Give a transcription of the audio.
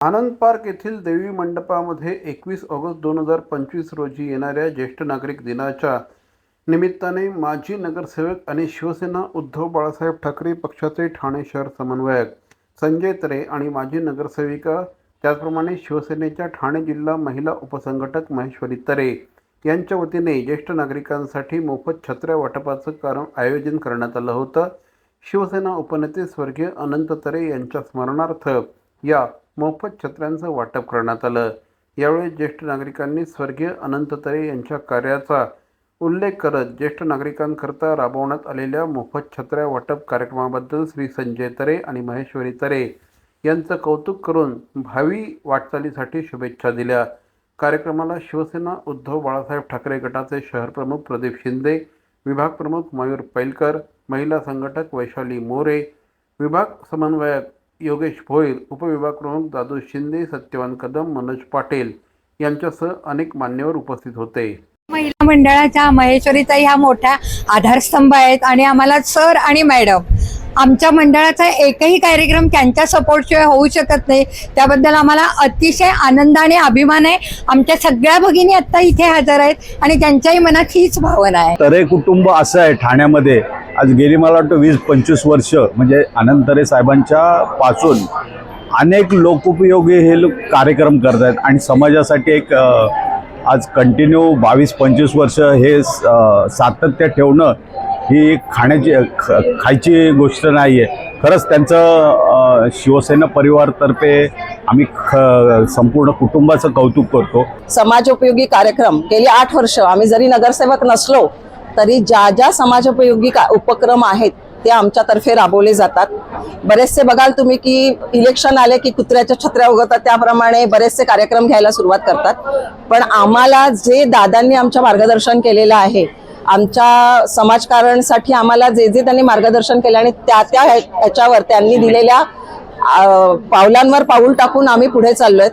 आनंद park येथील देवी मंडपामध्ये एकवीस ऑगस्ट दोन हजार पंचवीस रोजी येणाऱ्या ज्येष्ठ नागरिक दिनाच्या निमित्ताने माजी नगरसेवक आणि शिवसेना उद्धव बाळासाहेब ठाकरे पक्षाचे ठाणे शहर समन्वयक संजय तरे आणि माजी नगरसेविका त्याचप्रमाणे शिवसेनेच्या ठाणे जिल्हा महिला उपसंघटक महेश्वरी तरे यांच्या वतीने ज्येष्ठ नागरिकांसाठी मोफत छत्र्या वाटपाचं कारण आयोजन करण्यात आलं होतं. शिवसेना उपनेते स्वर्गीय अनंत तरे यांच्या स्मरणार्थ या मोफत छत्र्यांचं वाटप करण्यात आलं. यावेळी ज्येष्ठ नागरिकांनी स्वर्गीय अनंत तरे यांच्या कार्याचा उल्लेख करत ज्येष्ठ नागरिकांकरता राबवण्यात आलेल्या मोफत छत्र्या वाटप कार्यक्रमाबद्दल श्री संजय तरे आणि महेश्वरी तरे यांचं कौतुक करून भावी वाटचालीसाठी शुभेच्छा दिल्या. कार्यक्रमाला शिवसेना उद्धव बाळासाहेब ठाकरे गटाचे शहरप्रमुख प्रदीप शिंदे विभाग प्रमुख मयूर पैलकर महिला संघटक वैशाली मोरे विभाग समन्वयक योगेश भोईर उपविभाग प्रमुख दादू शिंदे सत्यवान कदम मनोज पाटील यांच्यासह अनेक मान्यवर उपस्थित होते. महिला मंडळाच्या महेश्वरीताई ह्या मोठ्या आधारस्तंभ आहेत आणि आम्हाला सर आणि मॅडम आमच्या मंडळाचा एकही कार्यक्रम त्यांच्या सपोर्टशिवाय होऊ शकत नाही. त्याबद्दल आम्हाला अतिशय आनंद आणि अभिमान आहे. आमच्या सगळ्या भगिनी आत्ता इथे हजर आहेत आणि त्यांच्याही मनात हीच भावना आहे. तरे कुटुंब असं आहे ठाण्यामध्ये. आज गेली मला वाटतं वीस पंचवीस वर्ष म्हणजे अनंतरे साहेबांच्या पासून अनेक लोकोपयोगी हे लोक कार्यक्रम करत आहेत आणि समाजासाठी एक आज कंटिन्यू बावीस पंचवीस वर्ष हे स- सातत्य ठेवणं ही खाण्याची ख खायची गोष्ट नाही आहे खरंच त्यांचं शिवसेना परिवारतर्फे आम्ही ख संपूर्ण कुटुंबाचं कौतुक करतो. समाजोपयोगी कार्यक्रम गेली आठ वर्ष आम्ही जरी नगरसेवक नसलो तरी ज्या ज्या समाजोपयोगी का उपक्रम आहेत ते आमच्यातर्फे राबवले जातात. बरेचसे बघाल तुम्ही की इलेक्शन आले की कुत्र्याच्या छत्र्या उगवतात त्याप्रमाणे बरेचसे कार्यक्रम घ्यायला सुरुवात करतात. पण आम्हाला जे दादांनी आमच्या मार्गदर्शन केलेलं आहे आमच्या समाजकारणसाठी आम्हाला जे जे त्यांनी मार्गदर्शन केलं आणि त्या त्या ह्या- ह्याच्यावर त्यांनी दिलेल्या पावलांवर पाऊल टाकून आम्ही पुढे चाललोय.